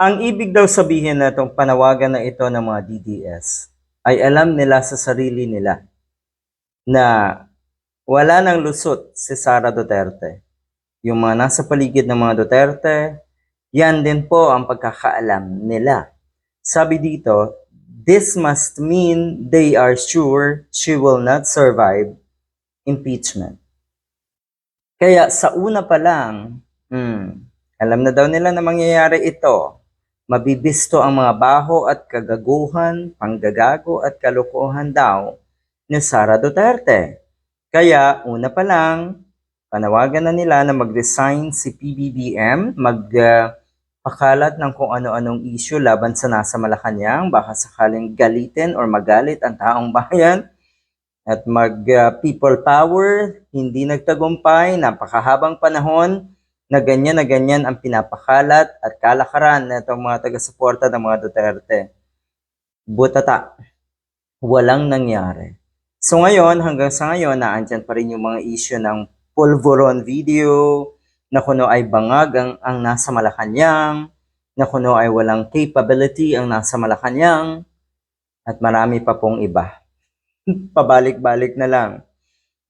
Ang ibig daw sabihin na itong panawagan na ito ng mga DDS ay alam nila sa sarili nila na wala nang lusot si Sara Duterte. Yung mga nasa paligid ng mga Duterte, yan din po ang pagkakaalam nila. Sabi dito, this must mean they are sure she will not survive impeachment. Kaya sa una pa lang, hmm, alam na daw nila na mangyayari ito. Mabibisto ang mga baho at kagaguhan, panggagago at kalokohan daw ni Sara Duterte. Kaya una pa lang, panawagan na nila na mag-resign si PBBM, magpakalat ng kung ano-anong issue laban sa nasa Malacanang, baka sakaling galitin or magalit ang taong bayan at mag uh, power, hindi nagtagumpay, napakahabang panahon na ganyan na ganyan ang pinapakalat at kalakaran na itong mga taga-suporta ng mga Duterte. Butata, walang nangyari. So ngayon, hanggang sa ngayon, naandyan pa rin yung mga issue ng pulveron video, na kuno ay bangag ang, ang nasa Malacanang, na kuno ay walang capability ang nasa Malacanang, at marami pa pong iba pabalik-balik na lang.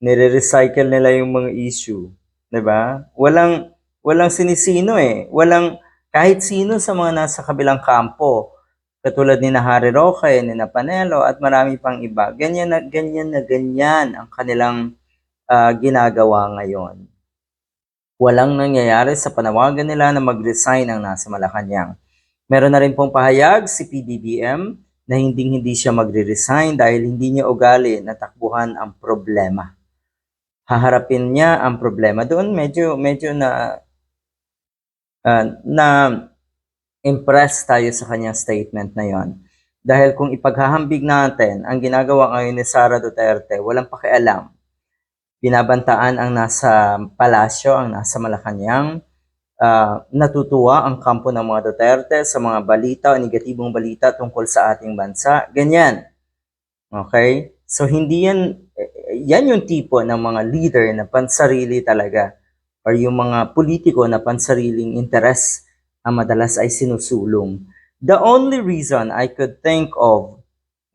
Nire-recycle nila yung mga issue. ba? Walang, walang sinisino eh. Walang, kahit sino sa mga nasa kabilang kampo, katulad ni na Harry Roque, ni na Panelo, at marami pang iba. Ganyan na, ganyan na ganyan ang kanilang ah, ginagawa ngayon. Walang nangyayari sa panawagan nila na mag-resign ang nasa Malacanang. Meron na rin pong pahayag si PBBM na hindi hindi siya magre-resign dahil hindi niya ugali na takbuhan ang problema. Haharapin niya ang problema. Doon medyo medyo na ah, na impress tayo sa kanyang statement na yon. Dahil kung ipaghahambig natin ang ginagawa ngayon ni Sara Duterte, walang pakialam. Binabantaan ang nasa palasyo, ang nasa Malacanang, Ah, natutuwa ang kampo ng mga Duterte sa mga balita o negatibong balita tungkol sa ating bansa. Ganyan. Okay? So, hindi yan, eh, yan yung tipo ng mga leader na pansarili talaga or yung mga politiko na pansariling interes ang madalas ay sinusulong. The only reason I could think of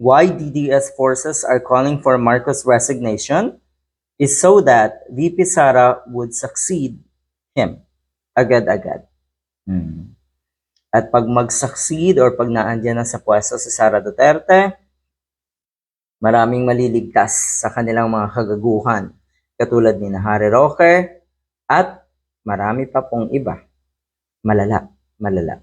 why DDS forces are calling for Marcos' resignation is so that VP Sara would succeed him agad-agad. Hmm. At pag mag-succeed or pag naandyan na sa pwesto si Sara Duterte, maraming maliligtas sa kanilang mga kagaguhan katulad ni Harry Roque at marami pa pong iba. Malala, malala.